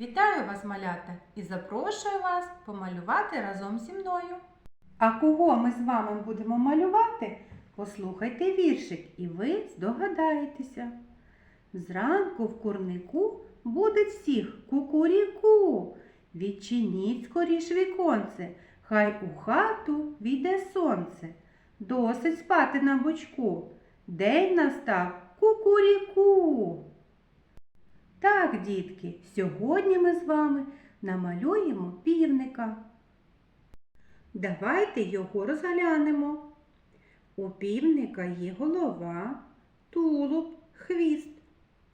Вітаю вас, малята, і запрошую вас помалювати разом зі мною. А кого ми з вами будемо малювати? Послухайте віршик, і ви здогадаєтеся. Зранку в курнику буде всіх кукуріку. Відчиніть скоріш віконце, хай у хату війде сонце. Досить спати на бочку. День настав кукуріку. Так, дітки, сьогодні ми з вами намалюємо півника. Давайте його розглянемо. У півника є голова, тулуб, хвіст.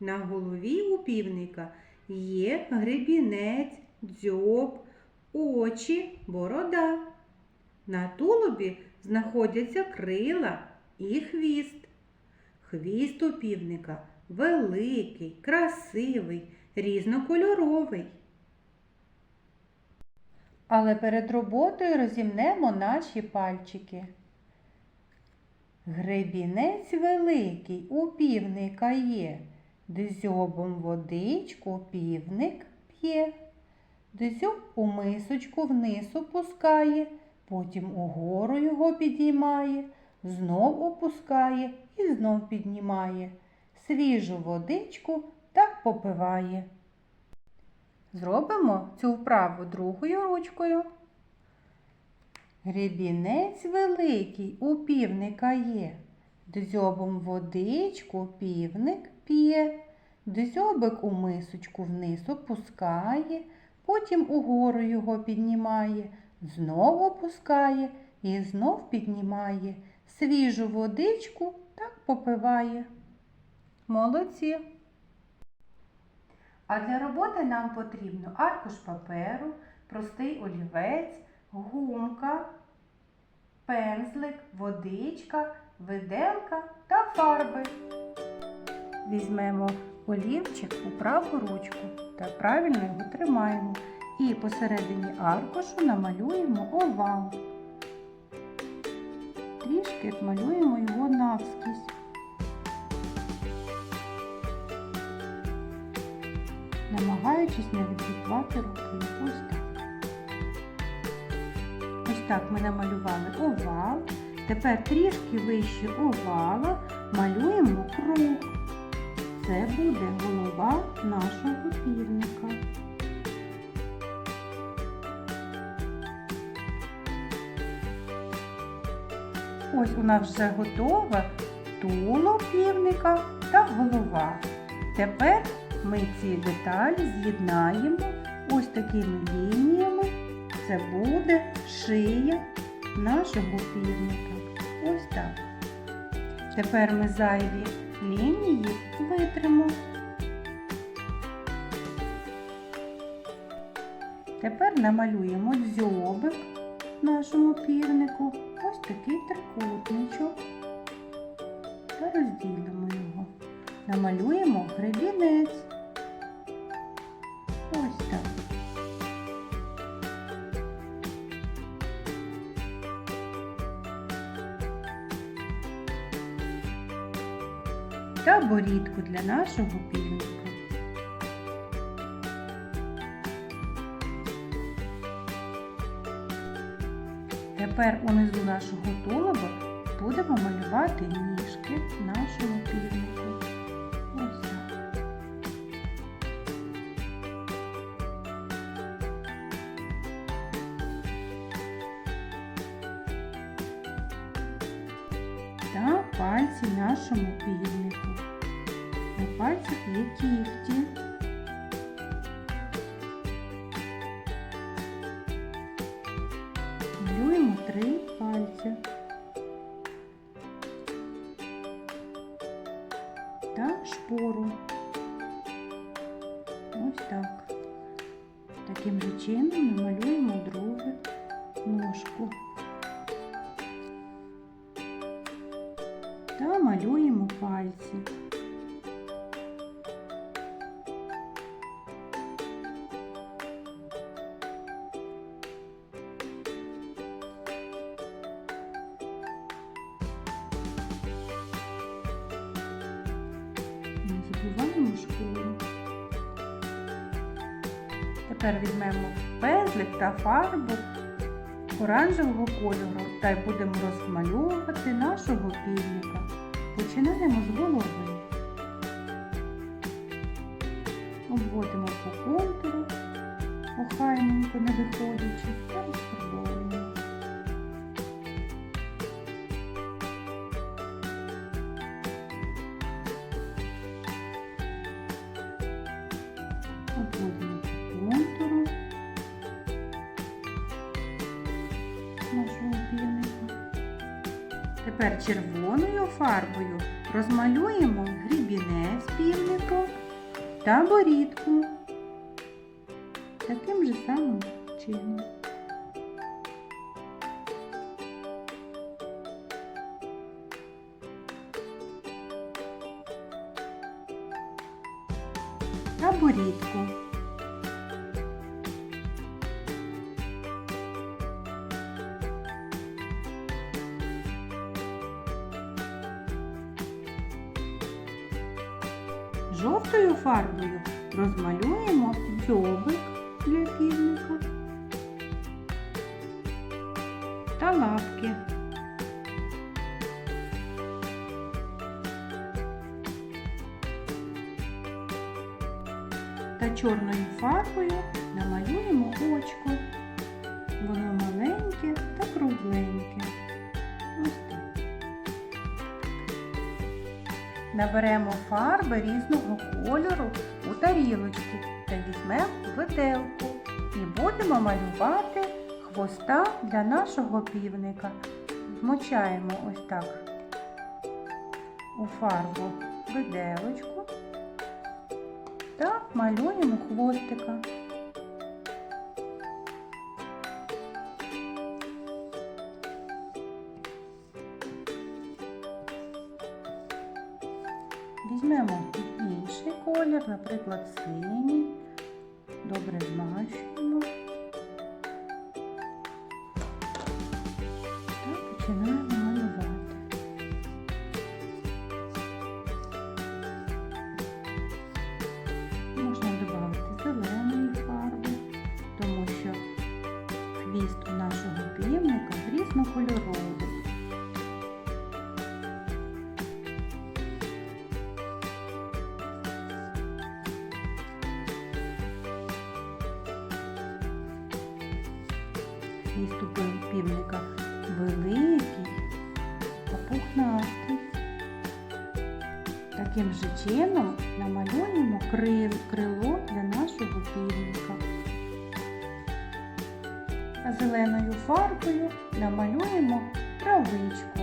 На голові у півника є гребінець, дзьоб, очі, борода. На тулубі знаходяться крила і хвіст. Хвіст у півника великий, красивий, різнокольоровий. Але перед роботою розімнемо наші пальчики. Гребінець великий у півника є, дзьобом водичку півник п'є. Дзьоб у мисочку вниз опускає, потім угору його підіймає, знов опускає і знов піднімає. Свіжу водичку так попиває. Зробимо цю вправу другою ручкою. Гребінець великий у півника є. Дзьобом водичку півник п'є. Дзьобик у мисочку вниз опускає, потім угору його піднімає, знов опускає і знов піднімає. Свіжу водичку так попиває. Молодці! А для роботи нам потрібно аркуш паперу, простий олівець, гумка, пензлик, водичка, виделка та фарби. Візьмемо олівчик у праву ручку та правильно його тримаємо. І посередині аркушу намалюємо овал. Трішки малюємо його навскізь. Намагаючись не відбивати руки. Ось так. Ось так ми намалювали овал. Тепер трішки вище овала малюємо круг. Це буде голова нашого півника. Ось у нас вже готова туло півника та голова. Тепер ми ці деталі з'єднаємо ось такими лініями. Це буде шия нашого півника. Ось так. Тепер ми зайві лінії витримо. Тепер намалюємо дзьобик нашому півнику. Ось такий трикутничок. Та розділимо його намалюємо гребінець. Ось так. Та борідку для нашого півника. Тепер унизу нашого тулуба будемо малювати ніжки нашому півнику. Пальці нашому півнику. На пальцях є кігті. Малюємо три пальці. та шпору. Ось так. Таким же чином намалюємо другу ножку. Та малюємо пальці. Не забуваємо школу. Тепер візьмемо пезлик та фарбу оранжевого кольору та й будемо розмальовувати нашого півника. Починаємо з голови. Обводимо по контуру, охайненько не виходячи, та розфарбовуємо. Обводимо по контуру нашого півника. Тепер червоною фарбою розмалюємо грібінець півнику та борідку. Таким же самим чином. Та борідку. Жовтою фарбою розмалюємо дзьобик для півника та лапки. Та чорною фарбою намалюємо очко. Воно маленьке та кругленьке. Наберемо фарби різного кольору у тарілочку та візьмемо виделку і будемо малювати хвоста для нашого півника. Змочаємо ось так у фарбу виделочку та малюємо хвостика. Візьмемо інший колір, наприклад, синій. Добре змащуємо. Пів- півника великий та пухнастий. Таким же чином намалюємо крило для нашого півника. Зеленою фарбою намалюємо травичку.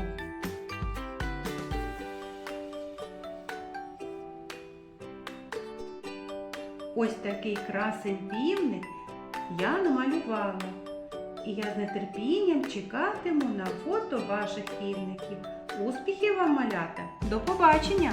Ось такий красень півник я намалювала. І я з нетерпінням чекатиму на фото ваших півників. Успіхів вам, малята! До побачення!